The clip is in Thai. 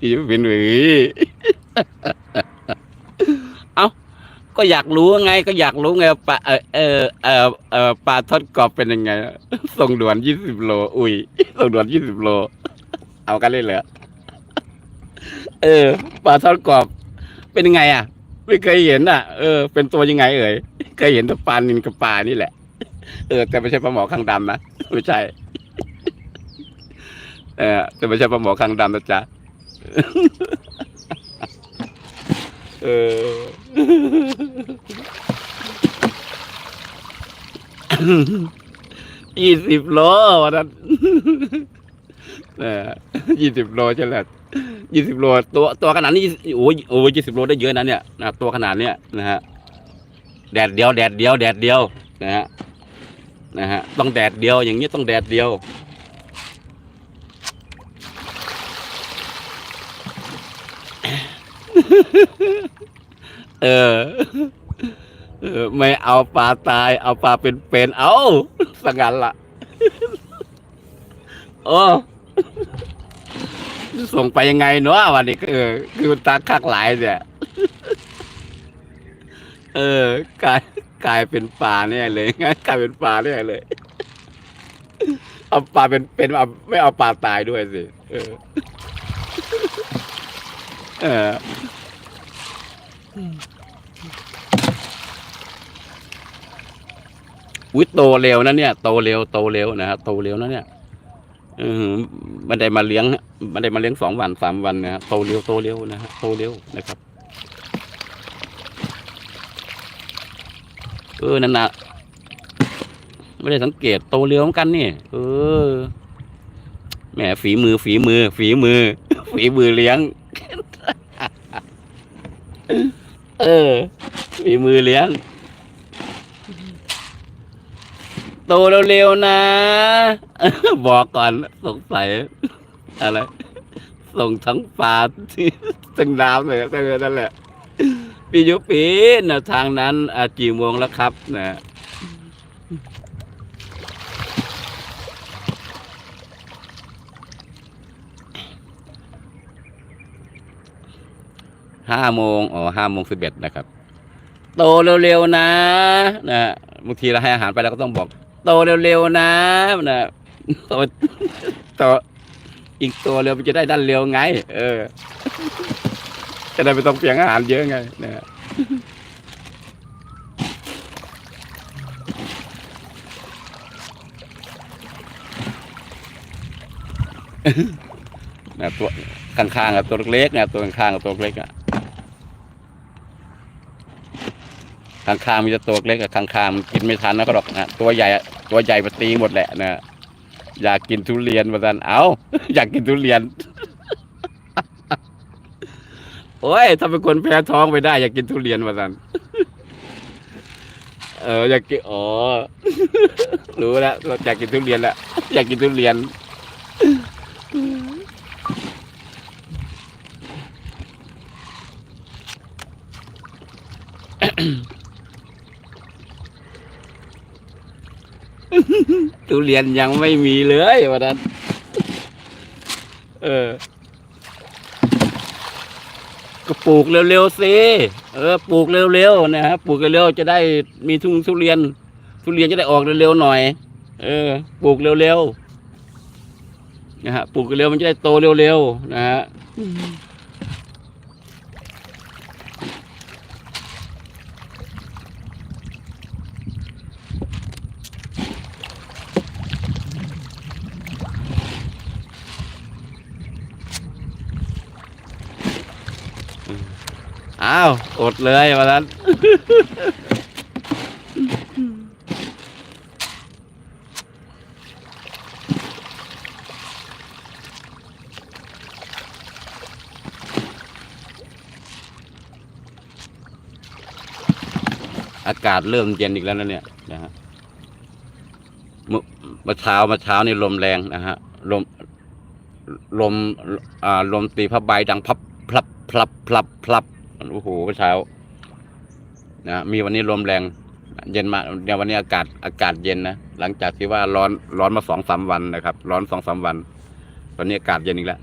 พี่เป็นหวีเอ้าก็อยากรู้ไง ก็อยากรู้ไงปลาเออเออเออเออปลาทอดกรอบเป็นยังไง ส่งด่วนยี่สิบโล อุ้ยส่งด่วนยี่สิบโล เอากันเลยเหรอเออปลาทอดกรอบเป็นยังไง อะ ไม่เคยเห็นอะ เออ เป็นตัวยังไง เอ่ยเคยเห็นแต่ปลานินกับปลานี่แหละ เออ แต่ไม่ใช่ปลาหมอข้างดำนะไม่ใช่ เออแต่ไม่ใช่ปลาหมอข้างดำนะจ๊ะเออยี่สิบโลวันนั้นเออยี่สิบโลใช่ไหมยี่สิบโลตัวตัวขนาดนี้โอ้ยโอ้ยยี่สิบโลได้เยอะนะเนี่ยนะตัวขนาดเนี้ยนะฮะแดดเดียวแดดเดียวแดดเดียวนะฮะนะฮะต้องแดดเดียวอย่างนี้ต้องแดดเดียว เออ ไม่เอาปลาตาย เอาปลาเป็นเป็นเอาสังกันละโอ้ส่งไปยังไงเนาะวันนี้ก็เอคือตาคักหลายเนี่ยเออกลายกลายเป็นปลาเนี่ยเลยงั้นกลายเป็นปลาเนี่ยเลย เอาปลาเป็นเป็นเอาไม่เอาปลาตายด้วยสิ เออ เออ อุ้ยโตเร็วนะเนี่ยโตเร็วโตเร็วนะฮะโตเร็วนะเนี่ยเออมันได้มาเลี้ยงมันได้มาเลี้ยงสองวันสามวันนะฮะโตเร็วโตเร็วนะฮะโตเร็วนะครับ เออนั่นนะไม่ได้สังเกตโตเร็วเหมือนกันนี่เออแหมฝีมือฝีมือ ฝีมือ ฝีมือเลี้ยง เออ มีมือเลี้ยง โตเร็วๆนะ บอกก่อนสงสัยอะไร ส่งทั้งปลาที่ทั้งน้ำเลยทั้งนั่นแหละพี่ยุปีนะทางนั้นอากี่โมงแล้วครับนะ ห้าโมงอ๋อห้าโมงสิบเอ็ดนะครับ โตเร็วๆนะนะบางทีเราให้อาหารไปเราก็ต้องบอก โตเร็วๆนะนะโตโตอีกตัวเร็วมันจะได้ดันเร็วไง เออ จะได้ไม่ต้องเปลี่ยนอาหารเยอะไงนะนะตัวข้างๆกับตัวเล็กๆนะตัวข้างๆกับตัวเล็กอะ ข้างๆมีแต่ตัวเล็กกับข้างๆมันกินไม่ทันนะก็หรอกนะตัวใหญ่ตัวใหญ่มาตีหมดแหละนะอยากกินทุเรียนมาสันเอาอยากกินทุเรียน โอ้ยถ้าเป็นคนแพ้ท้องไปได้ อยากกินทุเรียนมาสันเอออยากกินอ๋อรู้แล้วเราอยากกินทุเรียนแล้วอยากกินทุเรียน ทุเรียนยังไม่มีเลยวันนั้น เออ ก็ปลูกเร็วๆสิเออปลูกเร็วๆนะฮะปลูกเร็วๆจะได้มีทุ่งทุเรียน ทุเรียนจะได้ออกเร็วๆหน่อย เออ ปลูกเร็วๆนะฮะปลูกเร็วมันจะได้โตเร็วๆนะฮะ อ้าวอดเลยวันนั้น อากาศเริ่มเย็นอีกแล้วนะเนี่ยนะฮะเมื่อเมื่อเช้าเมื่อเช้านี่ลมแรงนะฮะลมลมอ่าลมตีผ้าใบดังพับพลับพลับพลับพลับ โอ้โหเช้านะมีวันนี้ลมแรง เย็นมาเดี๋ยววันนี้อากาศอากาศเย็นนะหลังจากที่ว่าร้อนร้อนมาสองสามวันนะครับ ร้อนสองสามวัน ตอนนี้อากาศเย็นอีกแล้ว